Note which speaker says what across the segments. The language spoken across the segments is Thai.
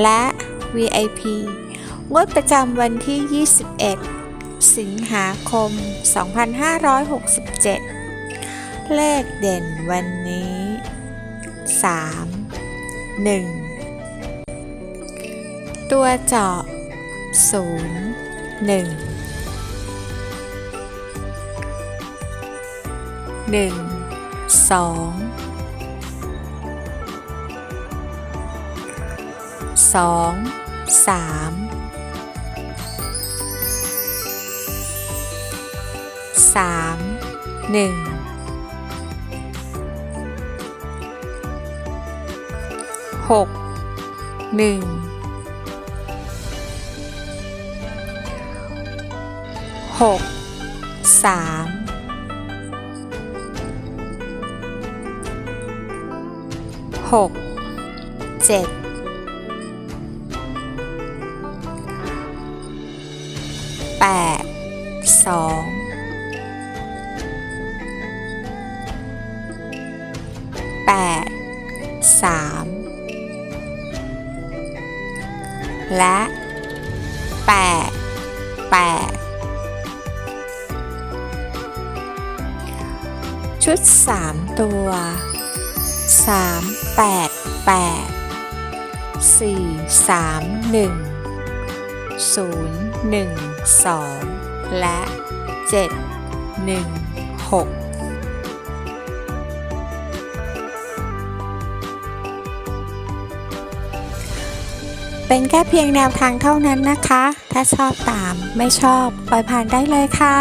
Speaker 1: และ VIP งวดประจำวันที่ 21 สิงหาคม 2567 เลขเด่นวันนี้ 3 1 ตัวเจาะ 0 1 1 2 สองสามสามหนึ่งหกหนึ่งหกสามหกเจ็ด แปดสองแปดสามและแปดแปดชุดสามตัวสามแปด แปดสี่สามหนึ่งศูนย์หนึ่งสองและเจ็ดหนึ่งหกเป็นแค่เพียงแนวทางเท่านั้นนะคะ ถ้าชอบตาม ไม่ชอบ ปล่อยผ่านได้เลยค่ะ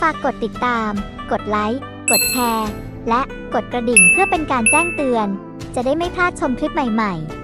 Speaker 2: ฝากกดติดตาม กดไลค์ กดแชร์ และกดกระดิ่งเพื่อเป็นการแจ้งเตือน จะได้ไม่พลาดชมคลิปใหม่ ๆ